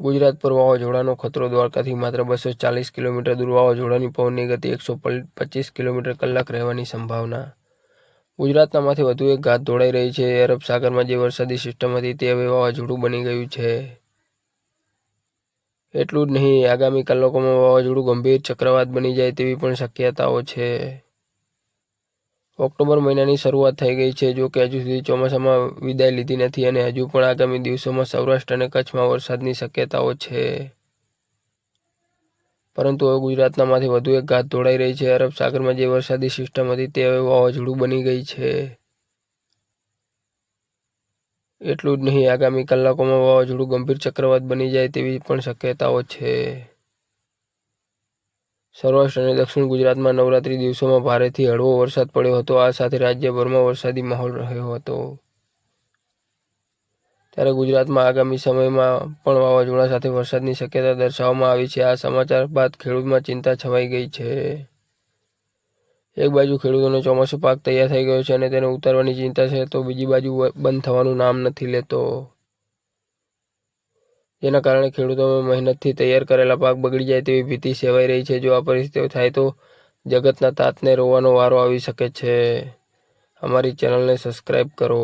ગુજરાત પર વાવાઝોડાનો ખતરો દ્વારકાથી માત્ર બસો ચાલીસ કિલોમીટર દૂર વાવાઝોડાની પવનની ગતિ એકસો પચીસ કિલોમીટર કલાક રહેવાની સંભાવના. ગુજરાતના માથે વધુ એક ઘાત ધોળાઈ રહી છે. અરબ સાગરમાં જે વરસાદી સિસ્ટમ હતી તે હવે વાવાઝોડું બની ગયું છે. એટલું જ નહીં, આગામી કલાકોમાં વાવાઝોડું ગંભીર ચક્રવાત બની જાય તેવી પણ શક્યતાઓ છે. ઓક્ટોબર મહિનાની શરૂઆત થઈ ગઈ છે. જો કે હજુ સુધી ચોમાસામાં વિદાય લીધી નથી અને હજુ પણ આગામી દિવસોમાં સૌરાષ્ટ્ર અને કચ્છમાં વરસાદની શક્યતાઓ છે. પરંતુ હવે ગુજરાતનામાંથી વધુ એક ઘાત ધોળાઈ રહી છે. અરબ સાગરમાં જે વરસાદી સિસ્ટમ હતી તે હવે વાવાઝોડું બની ગઈ છે. એટલું જ નહીં, આગામી કલાકોમાં વાવાઝોડું ગંભીર ચક્રવાત બની જાય તેવી પણ શક્યતાઓ છે. સૌરાષ્ટ્ર અને દક્ષિણ ગુજરાતમાં નવરાત્રી દિવસોમાં ભારેથી હળવો વરસાદ પડ્યો હતો. આ સાથે રાજ્યભરમાં વરસાદી માહોલ રહ્યો હતો. ત્યારે ગુજરાતમાં આગામી સમયમાં પણ વાવાઝોડા સાથે વરસાદની શક્યતા દર્શાવવામાં આવી છે. આ સમાચાર બાદ ખેડૂતમાં ચિંતા છવાઈ ગઈ છે. એક બાજુ ખેડૂતોનો ચોમાસું પાક તૈયાર થઈ ગયો છે અને તેને ઉતારવાની ચિંતા છે તો બીજી બાજુ બંધ થવાનું નામ નથી લેતો. જેના કારણે ખેડૂતોમાં મહેનતથી તૈયાર કરેલા પાક બગડી જાય તેવી ભીતિ સેવાઈ રહી છે. જો આ પરિસ્થિતિ થાય તો જગતના તાતને રોવાનો વારો આવી શકે છે. અમારી ચેનલને સબસ્ક્રાઈબ કરો.